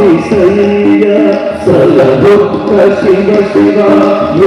ವಿಸಯ್ಯ ಸಲಭುಕ್ಕ ಶಿವ ಶಿವ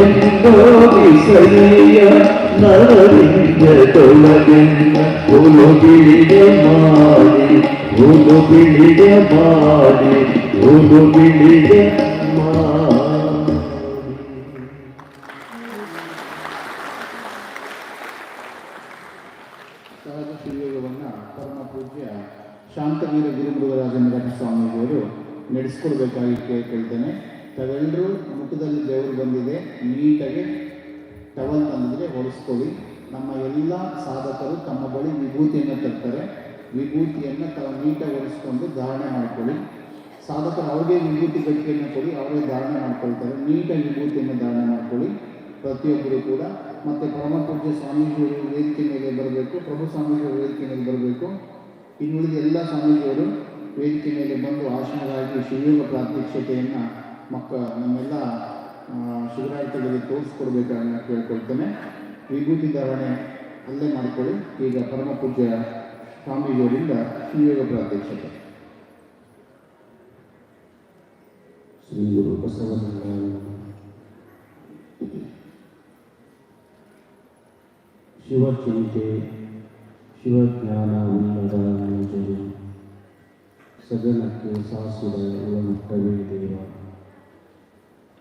ಎಂದೋ ವಿಸಯ್ಯ ನರಲಿಂಗ ತೊಳಗೆನ್ನ ಹುಲು ಬಿಳಿಗೆ ಮಾಡಿ ಹುಲು ಬಿಳಿಗೆ ಮಾಡಿ ಹುಲು ಬಿಳಿಗೆ ಮಾಡಿ ಸಹಜ ಸುಯೋಗವನ್ನು ಪರಮ ಪೂಜ್ಯ ಶಾಂತವೀರ ಗುರುಮೃಗರಾಜೇಂದ್ರ ಸ್ವಾಮೀಜಿಯವರು ನಡೆಸ್ಕೊಡ್ಬೇಕಾಗಿ ಕೇಳ್ಕೊಳ್ತೇನೆ ತಾವೆಲ್ಲರೂ ಮುಖದಲ್ಲಿ ದೇವರು ಬಂದಿದೆ, ನೀಟಾಗಿ ಟವಲ್ ತಂದಿದ್ರೆ ಹೊಲಿಸ್ಕೊಳ್ಳಿ. ನಮ್ಮ ಎಲ್ಲ ಸಾಧಕರು ತಮ್ಮ ಬಳಿ ವಿಭೂತಿಯನ್ನು ತರ್ತಾರೆ. ವಿಭೂತಿಯನ್ನು ತಾವು ನೀಟಾಗಿ ಹೊಲಿಸ್ಕೊಂಡು ಧಾರಣೆ ಮಾಡ್ಕೊಳ್ಳಿ. ಸಾಧಕರು ಅವ್ರಿಗೆ ವಿಭೂತಿ ಗಟ್ಟಿಯನ್ನು ಕೊಡಿ, ಅವರೇ ಧಾರಣೆ ಮಾಡ್ಕೊಳ್ತಾರೆ. ನೀಟಾಗಿ ವಿಭೂತಿಯನ್ನು ಧಾರಣೆ ಮಾಡ್ಕೊಳ್ಳಿ. ಪ್ರತಿಯೊಬ್ಬರು ಕೂಡ. ಮತ್ತು ಪರಮ ಪೂಜ್ಯ ಸ್ವಾಮೀಜಿಯವರು ವೇದಿಕೆ ಬರಬೇಕು. ಪ್ರಭು ಸ್ವಾಮೀಜಿಯವರು ವೇದಿಕೆ ಬರಬೇಕು. ಇನ್ನುಳಿದ ಎಲ್ಲ ಸ್ವಾಮೀಜಿಯವರು ವೇದಿಕೆ ಮೇಲೆ ಬಂದು ಆಸನರಾಗಿ ಶಿವಯೋಗ ಪ್ರಾತ್ಯಕ್ಷತೆಯನ್ನು ಮಕ್ಕ, ನಮ್ಮೆಲ್ಲ ಶಿವರಾತ್ರಿಗಳಿಗೆ ತೋರಿಸ್ಕೊಡ್ಬೇಕನ್ನು ಕೇಳ್ಕೊಳ್ತೇನೆ. ವಿಭೂತಿ ಧಾರಣೆ ಅಲ್ಲೇ ಮಾಡಿಕೊಳ್ಳಿ. ಈಗ ಪರಮ ಪೂಜ್ಯ ಸ್ವಾಮೀಜಿಯವರಿಂದ ಶಿವಯೋಗ ಪ್ರಾತ್ಯಕ್ಷತೆ. ಶ್ರೀ ಗುರು ಶಿವಚಿಂತೆ ಶಿವಜ್ಞಾನವಿಲ್ಲದ ಮನುಜರು ಸದನಕ್ಕೆ ಸಾಸುರ ಮುಟ್ಟವೇ ದೇವ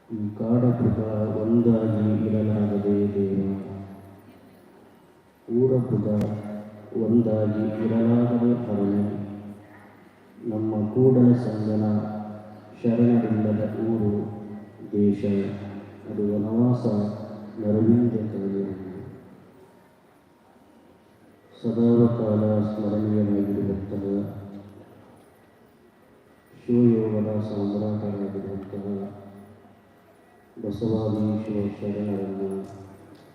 ಈ ಕಾಡಪುಟ ಒಂದಾಗಿ ಇರಲಾಗದೆ ದೇವ ಊರಪುಟ ಒಂದಾಗಿ ಇರಲಾಗದೆ ನಮ್ಮ ಕೂಡ ಸಂಗನ ಶರಣರಿಲ್ಲದ ಊರು, ದೇಶ, ಅದು ವನವಾಸ, ನರವಿಂದ ಕಾಲಿರುವುದು ಸದಾವಕಾಲ ಸ್ಮರಣೀಯವಾಗಿರುವಂತಹ ಶಿವಯೋಗದ ಸಾಮ್ರಾಟರಾಗಿರುವಂತಹ ಬಸವಾದೀಶ್ವರ ಶರಣರನ್ನು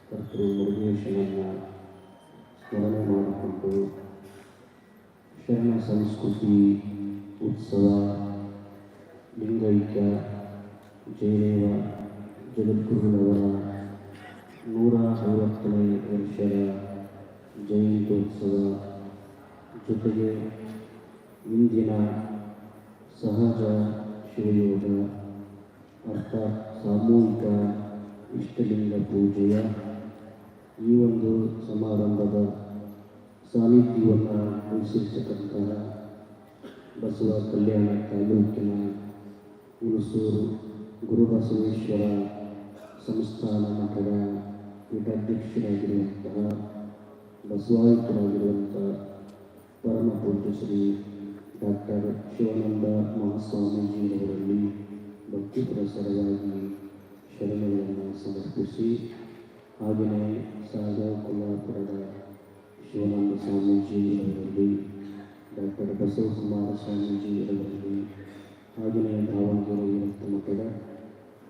ಕರ್ತೃ ಮುರುಗೇಶನನ್ನು ಸ್ಮರಣೆ ಮಾಡಿಕೊಂಡು ಶರಣ ಸಂಸ್ಕೃತಿ ಉತ್ಸವ ಲಿಂಗೈಕ್ಯ ಜಯದೇವ ಜಗದ್ಗುರುಗಳವರ ನೂರ ಐವತ್ತನೇ ವರ್ಷದ ಜಯಂತ್ಯೋತ್ಸವ ಜೊತೆಗೆ ಇಂದಿನ ಸಹಜ ಶಿವಯೋಗ ಅರ್ಥಾತ್ ಸಾಮೂಹಿಕ ಇಷ್ಟಲಿಂಗ ಪೂಜೆಯ ಈ ಒಂದು ಸಮಾರಂಭದ ಸಾನ್ನಿಧ್ಯವನ್ನು ಅನುಸರಿಸತಕ್ಕಂತಹ ಬಸವ ಕಲ್ಯಾಣ ತಾಲೂಕಿನ ಹುಣಸೂರು ಗುರುಬಸವೇಶ್ವರ ಸಂಸ್ಥಾನ ಮಠದ ಪೀಠಾಧ್ಯಕ್ಷರಾಗಿರುವಂತಹ ಬಸವಾಯುತರಾಗಿರುವಂಥ ಪರಮ ಪೂಜ್ಯ ಶ್ರೀ ಡಾಕ್ಟರ್ ಶಿವಾನಂದ ಮಹಾಸ್ವಾಮೀಜಿಯವರಲ್ಲಿ ಭಕ್ತಿ ಪ್ರಸಾರವಾಗಿ ಶರಣಗಳನ್ನು ಸಮರ್ಪಿಸಿ, ಹಾಗೆಯೇ ಸಾಗರ ಕೊಲ್ಲಾಪುರದ ಶಿವಾನಂದ ಸ್ವಾಮೀಜಿಯವರಲ್ಲಿ ಡಾಕ್ಟರ್ ಬಸವಕುಮಾರ ಸ್ವಾಮೀಜಿಯವರಲ್ಲಿ ಹಾಗೆಯೇ ದಾವಣಗೆರೆ ವಿರಕ್ತ ಮಠದ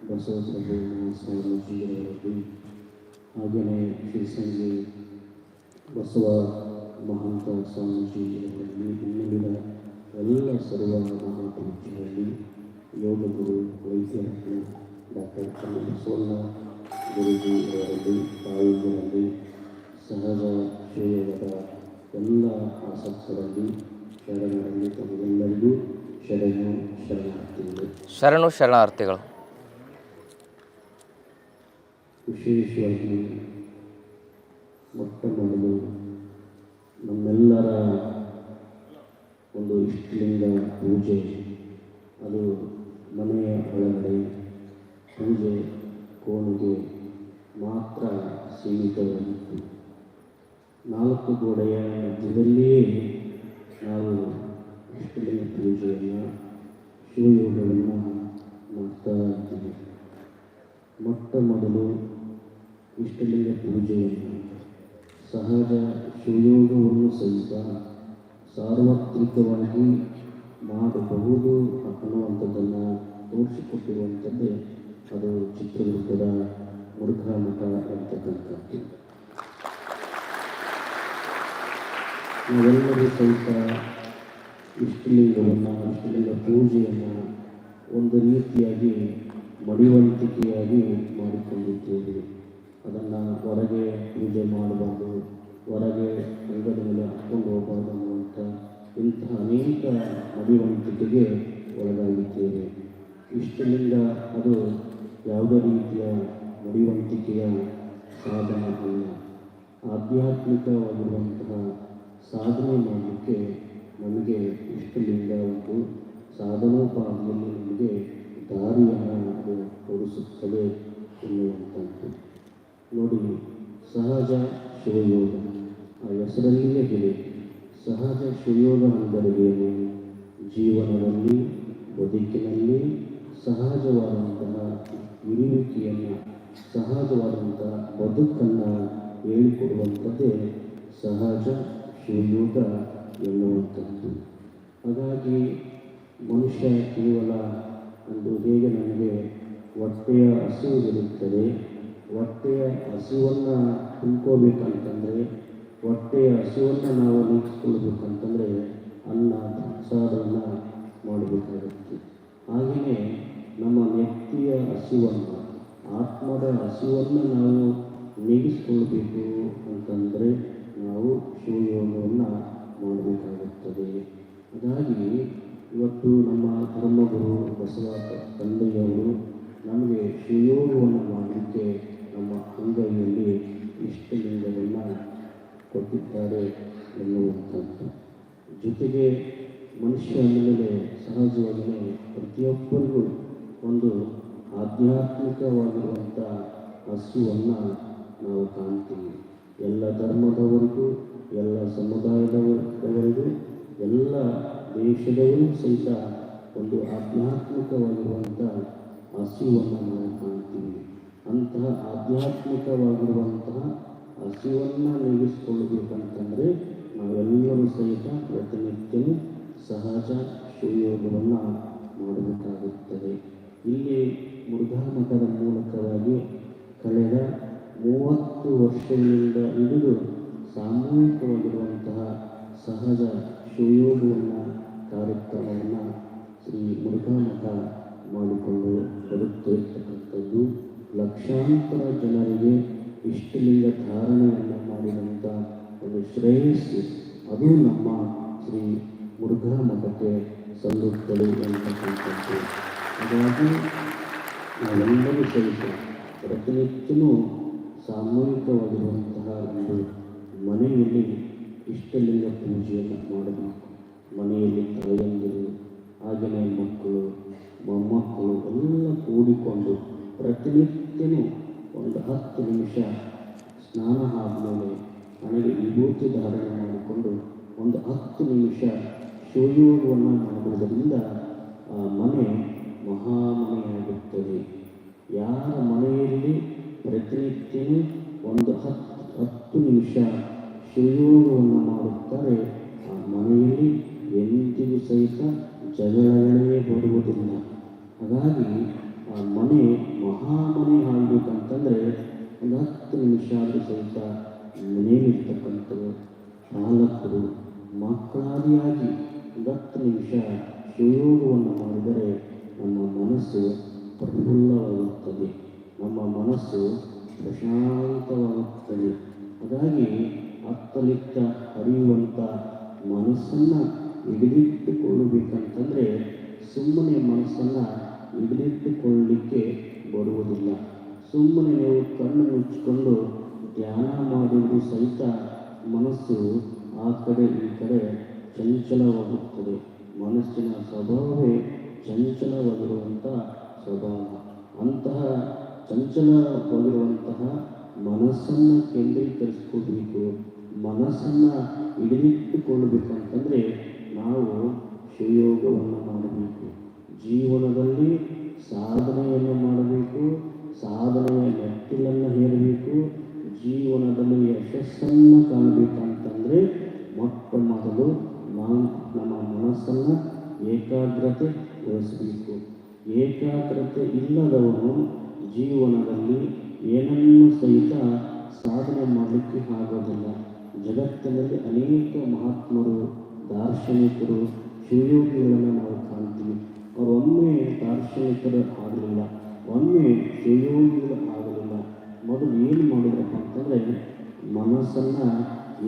ಬಸವಪ್ರಭು ಮಹಾಸ್ವಾಮೀಜಿಯವರಲ್ಲಿ ಹಾಗೆಯೇ ಶ್ರೀಸಂಗಿ ಬಸವ ಮಹಂತ ಸ್ವಾಮೀಜಿಯವರಲ್ಲಿ ಇನ್ನುಳಿದ ಎಲ್ಲ ಸರ್ವ ಮಹಾಪೂಜ್ಯರಲ್ಲಿ ಯೋಗ ಗುರು ಮತ್ತು ಡಾಕ್ಟರ್ ಬಸವಣ್ಣ ಗುರುಜಿಯವರಲ್ಲಿ ತಾಯಿಗಳಲ್ಲಿ ಸಹಜ ಶ್ರೇಯದ ಎಲ್ಲ ಆಸಕ್ತರಲ್ಲಿ ಶರಣರಲ್ಲಿ ತಮಗೆಲ್ಲರಿಗೂ ಶರಣು ಶರಣಾರ್ಥಿಗಳು. ಶರಣು ಶರಣಾರ್ಥಿಗಳು. ವಿಶೇಷವಾಗಿ ಮೊಟ್ಟ ಮೊದಲು ನಮ್ಮೆಲ್ಲರ ಒಂದು ಇಷ್ಟಲಿಂಗ ಪೂಜೆ, ಅದು ಮನೆಯ ಒಳಗಡೆ ಪೂಜೆ, ಕೋಣೆಗೆ ಮಾತ್ರ ಸೀಮಿತವಾಗಿತ್ತು. ನಾಲ್ಕು ಗೋಡೆಯ ಮಧ್ಯದಲ್ಲಿಯೇ ನಾವು ಇಷ್ಟಲಿಂಗ ಪೂಜೆಯನ್ನು, ಶಿವಯೋಗವನ್ನು ಮಾಡ್ತಾ ಇದ್ದೀವಿ. ಮೊಟ್ಟ ಮೊದಲು ಇಷ್ಟಲಿಂಗ ಪೂಜೆಯನ್ನು ಸಹಜ ಶಿವಯೋಗವನ್ನು ಸಹಿತ ಸಾರ್ವತ್ರಿಕವಾಗಿ ಮಾಡಬಹುದು ಅನ್ನುವಂಥದ್ದನ್ನು ತೋರಿಸಿಕೊಟ್ಟಿರುವಂಥದ್ದೇ ಅದು ಚಿತ್ರದುರ್ಗದ ಮುರುಘಾ ಮಠ ಅಂತಕ್ಕಂಥದ್ದು. ನಾವೆಲ್ಲರೂ ಸಹಿತ ಇಷ್ಟಲಿಂಗವನ್ನು ಇಷ್ಟಲಿಂಗ ಪೂಜೆಯನ್ನು ಒಂದು ರೀತಿಯಾಗಿ ಮಡಿವಂತಿಕೆಯಾಗಿ ಮಾಡಿಕೊಂಡಿದ್ದೇವೆ. ಅದನ್ನು ಹೊರಗೆ ಪೂಜೆ ಮಾಡಬಾರ್ದು. ಅಂಗದ ಒಳಗಾಗುತ್ತೇವೆ ಇಷ್ಟಲಿಂಗ ಅದು ಯಾವುದೇ ರೀತಿಯ ಮಡಿವಂತಿಕೆಯ ಸಾಧನ ಅಲ್ಲ. ಆಧ್ಯಾತ್ಮಿಕವಾಗಿರುವಂತಹ ಸಾಧನೆ ಮಾಡಲಿಕ್ಕೆ ನಮಗೆ ಇಷ್ಟಲಿಂಗ ಒಂದು ಸಾಧನೋಪಾದಿಯಲ್ಲಿ ನಮಗೆ ದಾರಿಯನ್ನು ಅದು ತೋರಿಸುತ್ತದೆ ಎನ್ನುವಂಥದ್ದು ನೋಡಿ, ಸಹಜ ಶಿವಯೋಗ. ಆ ಹೆಸರಲ್ಲಿಯೇ ಇದೆ ಸಹಜ ಶಿವಯೋಗ ಅಂದರೆ ಏನು? ಜೀವನದಲ್ಲಿ, ಬದುಕಿನಲ್ಲಿ ಸಹಜವಾದಂತಹ ಇರುವಿಕೆಯನ್ನು, ಸಹಜವಾದಂತಹ ಬದುಕನ್ನು ಹೇಳಿಕೊಡುವಂಥದ್ದೇ ಸಹಜ ಶ್ರೀಯೋಗ ಎನ್ನುವಂಥದ್ದು. ಹಾಗಾಗಿ ಮನುಷ್ಯ ಕೇವಲ ಒಂದು ಹೇಗೆ ನಮಗೆ ಹೊಟ್ಟೆಯ ಹಸಿವು ಇರುತ್ತದೆ, ಹೊಟ್ಟೆಯ ಹಸಿವನ್ನು ತುಂಬ್ಕೋಬೇಕಂತಂದರೆ, ಹೊಟ್ಟೆಯ ಹಸಿವನ್ನು ನಾವು ನೀಗಿಸ್ಕೊಳ್ಬೇಕಂತಂದರೆ ಅನ್ನ ಪ್ರಸಾದವನ್ನು ಧರ್ಮದವರಿಗೂ, ಎಲ್ಲ ಸಮುದಾಯದವರಿಗೂ, ಎಲ್ಲ ದೇಶದವರು ಸಹಿತ ಒಂದು ಆಧ್ಯಾತ್ಮಿಕವಾಗಿರುವಂಥ ಹಸಿವನ್ನು ನಾವು ಕಾಣ್ತೀವಿ. ಅಂತಹ ಆಧ್ಯಾತ್ಮಿಕವಾಗಿರುವಂತಹ ಹಸಿವನ್ನು ನೀಗಿಸಿಕೊಳ್ಳಬೇಕಂತಂದರೆ ನಾವೆಲ್ಲರೂ ಸಹಿತ ಪ್ರತಿನಿತ್ಯವೂ ಸಹಜ ಶಿವಯೋಗವನ್ನು ಮಾಡಬೇಕಾಗುತ್ತದೆ. ಇಲ್ಲಿ ಮುರುಘಾ ಮೂಲಕವಾಗಿ ಕಳೆದ ಮೂವತ್ತು ವರ್ಷಗಳಿಂದ ಹಿಡಿದು ಸಾಮೂಹಿಕವಾಗಿರುವಂತಹ ಸಹಜ ಸುಯೋಗವನ್ನು ಕಾರ್ಯಕ್ರಮವನ್ನು ಶ್ರೀ ಮುರುಘಾ ಮಠ ಮಾಡಿಕೊಂಡು ಬರುತ್ತಿರತಕ್ಕಂಥದ್ದು ಲಕ್ಷಾಂತರ ಜನರಿಗೆ ಇಷ್ಟಲಿಂಗ ಧಾರಣೆಯನ್ನು ಮಾಡಿದಂಥ ಒಂದು ಶ್ರೇಯಸ್ಸು. ಅದು ನಮ್ಮ ಶ್ರೀ ಮುರುಘಾ ಮಠಕ್ಕೆ ಸಲ್ಲುತ್ತದೆ ಅಂತಕ್ಕಂಥದ್ದು. ಹಾಗಾಗಿ ನಾವೆಲ್ಲರೂ ಸಹಿತ ಪ್ರತಿನಿತ್ಯವೂ ಸಾಮೂಹಿಕವಾಗಿರುವಂತಹ ಒಂದು ಮನೆಯಲ್ಲಿ ಇಷ್ಟಲಿಂಗ ಪೂಜೆಯನ್ನು ಮಾಡಬೇಕು. ಮನೆಯಲ್ಲಿ ತಾಯಂದಿರು, ಹಾಗೆಯೇ ಮಕ್ಕಳು, ಮೊಮ್ಮಕ್ಕಳು ಎಲ್ಲ ಕೂಡಿಕೊಂಡು ಪ್ರತಿನಿತ್ಯನೂ ಒಂದು ಹತ್ತು ನಿಮಿಷ ಸ್ನಾನ ಆದಮೇಲೆ ಮನೆಗೆ ವಿಭೂತಿ ಧಾರಣೆ ಮಾಡಿಕೊಂಡು ಒಂದು ಹತ್ತು ನಿಮಿಷ ಶಿವಯೋಗವನ್ನು ಮಾಡುವುದರಿಂದ ಆ ಮನೆ ಮಹಾಮನೆಯಾಗುತ್ತದೆ ಯಾರ ಮನೆಯಲ್ಲಿ ಪ್ರತಿನಿತ್ಯವೂ ಒಂದು ಹತ್ತು ಹತ್ತು ನಿಮಿಷ ಶಿವಯೋಗವನ್ನು ಮಾಡುತ್ತಾರೆ. ಆ ಮನೆಯಲ್ಲಿ ಎಂದಿಗೂ ಸಹಿತ ಜಗಳಗಳೇ ಬರುವುದಿಲ್ಲ. ಹಾಗಾಗಿ ಆ ಮನೆ ಮಹಾಮನೆ ಆಗಬೇಕಂತಂದರೆ ಒಂದು ಹತ್ತು ನಿಮಿಷ ಆದರೂ ಸಹಿತ ಮನೆಯಲ್ಲಿರ್ತಕ್ಕಂಥವ್ರು ಪಾಲಕರು ಮಕ್ಕಳಾದಿಯಾಗಿ ಒಂದು ಹತ್ತು ನಿಮಿಷ ಶಿವಯೋಗವನ್ನು ಮಾಡಿದರೆ ನಮ್ಮ ಮನಸ್ಸು ಪ್ರಫುಲ್ಲವಾಗುತ್ತದೆ. ನಮ್ಮ ಮನಸ್ಸು ಪ್ರಶಾಂತವಾಗುತ್ತದೆ ಹಾಗಾಗಿ ಅತ್ತಲಿತ್ತ ಹರಿಯುವಂಥ ಮನಸ್ಸನ್ನು ಹಿಡಿದಿಟ್ಟುಕೊಳ್ಳಬೇಕಂತಂದರೆ ಸುಮ್ಮನೆ ಮನಸ್ಸನ್ನು ಹಿಡಿದಿಟ್ಟುಕೊಳ್ಳಲಿಕ್ಕೆ ಬರುವುದಿಲ್ಲ. ಸುಮ್ಮನೆ ನೀವು ಕಣ್ಣು ಮುಚ್ಚಿಕೊಂಡು ಧ್ಯಾನ ಮಾಡುವುದು ಸಹಿತ ಮನಸ್ಸು ಆ ಕಡೆ ಈ ಕಡೆ ಚಂಚಲವಾಗುತ್ತದೆ. ಮನಸ್ಸಿನ ಸ್ವಭಾವವೇ ಚಂಚಲವಾಗಿರುವಂಥ ಸ್ವಭಾವ. ಅಂತಹ ಚಂಚಲವಾಗಿರುವಂತಹ ಮನಸ್ಸನ್ನು ಕೇಂದ್ರೀಕರಿಸ್ಕೋಬೇಕು ಮನಸ್ಸನ್ನು ಹಿಡಿದಿಟ್ಟುಕೊಳ್ಳಬೇಕಂತಂದರೆ ನಾವು ಶಿವಯೋಗವನ್ನು ಮಾಡಬೇಕು. ಜೀವನದಲ್ಲಿ ಸಾಧನೆಯನ್ನು ಮಾಡಬೇಕು, ಸಾಧನೆಯ ಮೆಟ್ಟಿಲನ್ನು ಹೇರಬೇಕು, ಜೀವನದಲ್ಲಿ ಯಶಸ್ಸನ್ನು ಕಾಣಬೇಕಂತಂದರೆ ಮೊಟ್ಟ ಮೊದಲು ನಾವು ನಮ್ಮ ಮನಸ್ಸನ್ನು ಏಕಾಗ್ರತೆಗೊಳಿಸಬೇಕು ಏಕಾಗ್ರತೆ ಇಲ್ಲದವನು ಜೀವನದಲ್ಲಿ ಏನನ್ನೂ ಸಹಿತ ಸಾಧನೆ ಮಾಡಲಿಕ್ಕೆ ಆಗೋದಿಲ್ಲ. ಜಗತ್ತಿನಲ್ಲಿ ಅನೇಕ ಮಹಾತ್ಮರು, ದಾರ್ಶನಿಕರು, ಶಿವಯೋಗಿಗಳನ್ನು ನಾವು ಕಾಣ್ತೀವಿ. ಅವರೊಮ್ಮೆ ದಾರ್ಶನಿಕರು ಆಗಲಿಲ್ಲ, ಒಮ್ಮೆ ಶಿವಯೋಗಿಗಳು ಆಗಲಿಲ್ಲ. ಮೊದಲು ಏನು ಮಾಡಿದ್ರಪ್ಪ ಅಂತಂದರೆ ಮನಸ್ಸನ್ನು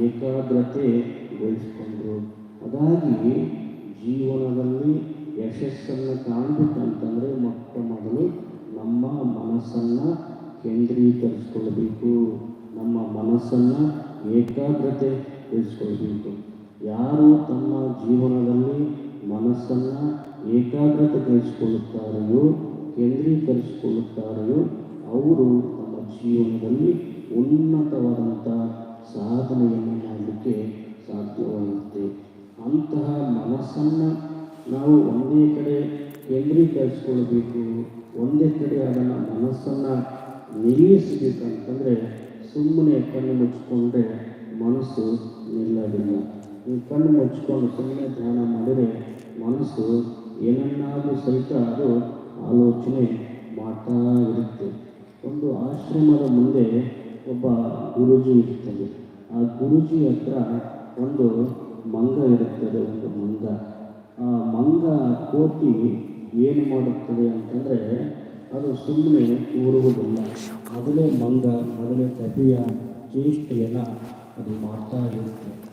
ಏಕಾಗ್ರತೆಗೊಳಿಸಿಕೊಂಡ್ರು ಅದಾಗಿ ಜೀವನದಲ್ಲಿ ಯಶಸ್ಸನ್ನು ಕಾಣಬೇಕಂತಂದರೆ ಮೊಟ್ಟ ಮೊದಲು ನಮ್ಮ ಮನಸ್ಸನ್ನು ಕೇಂದ್ರೀಕರಿಸ್ಕೊಳ್ಬೇಕು. ನಮ್ಮ ಮನಸ್ಸನ್ನು ಏಕಾಗ್ರತೆ ಇರಿಸ್ಕೊಳ್ಬೇಕು. ಯಾರು ತಮ್ಮ ಜೀವನದಲ್ಲಿ ಮನಸ್ಸನ್ನು ಏಕಾಗ್ರತೆಗೊಳಿಸಿಕೊಳ್ಳುತ್ತಾರೆಯೋ ಕೇಂದ್ರೀಕರಿಸಿಕೊಳ್ಳುತ್ತಾರೆಯೋ, ಅವರು ತಮ್ಮ ಜೀವನದಲ್ಲಿ ಉನ್ನತವಾದಂಥ ಸಾಧನೆಯನ್ನು ಮಾಡಲಿಕ್ಕೆ ಸಾಧ್ಯವಾಗುತ್ತೆ. ಅಂತಹ ಮನಸ್ಸನ್ನು ನಾವು ಒಂದೇ ಕಡೆ ಕೇಂದ್ರೀಕರಿಸಿಕೊಳ್ಬೇಕು ಒಂದೇ ಕಡೆ ಅದನ್ನು ಮನಸ್ಸನ್ನು ನಿಲ್ಲಿಸಬೇಕಂತಂದರೆ ಸುಮ್ಮನೆ ಕಣ್ಣು ಮುಚ್ಚಿಕೊಂಡ್ರೆ ಮನಸ್ಸು ನಿಲ್ಲೋದಿಲ್ಲ. ಈ ಕಣ್ಣು ಮುಚ್ಕೊಂಡು ಸುಮ್ಮನೆ ಧ್ಯಾನ ಮಾಡಿದರೆ ಮನಸ್ಸು ಏನನ್ನಾದರೂ ಸಹಿತ ಅದು ಆಲೋಚನೆ ಮಾಡ್ತಾ ಇರುತ್ತೆ. ಒಂದು ಆಶ್ರಮದ ಮುಂದೆ ಒಬ್ಬ ಗುರುಜಿ ಇರ್ತದೆ ಆ ಗುರುಜಿ ಹತ್ರ ಒಂದು ಮಂಗ ಇರುತ್ತದೆ, ಒಂದು ಮಂಗ. ಆ ಮಂಗ ಕೋತಿ ಏನು ಮಾಡುತ್ತದೆ ಅಂತಂದರೆ ಅದು ಸುಮ್ಮನೆ ಊರುವುದಿಲ್ಲ. ಮೊದಲೇ ಮಂಗ ಮೊದಲೇ ಕಪಿಯ ಚೇಷ್ಟೆಯನ್ನು ಅದು ಮಾಡ್ತಾ ಇರುತ್ತೆ.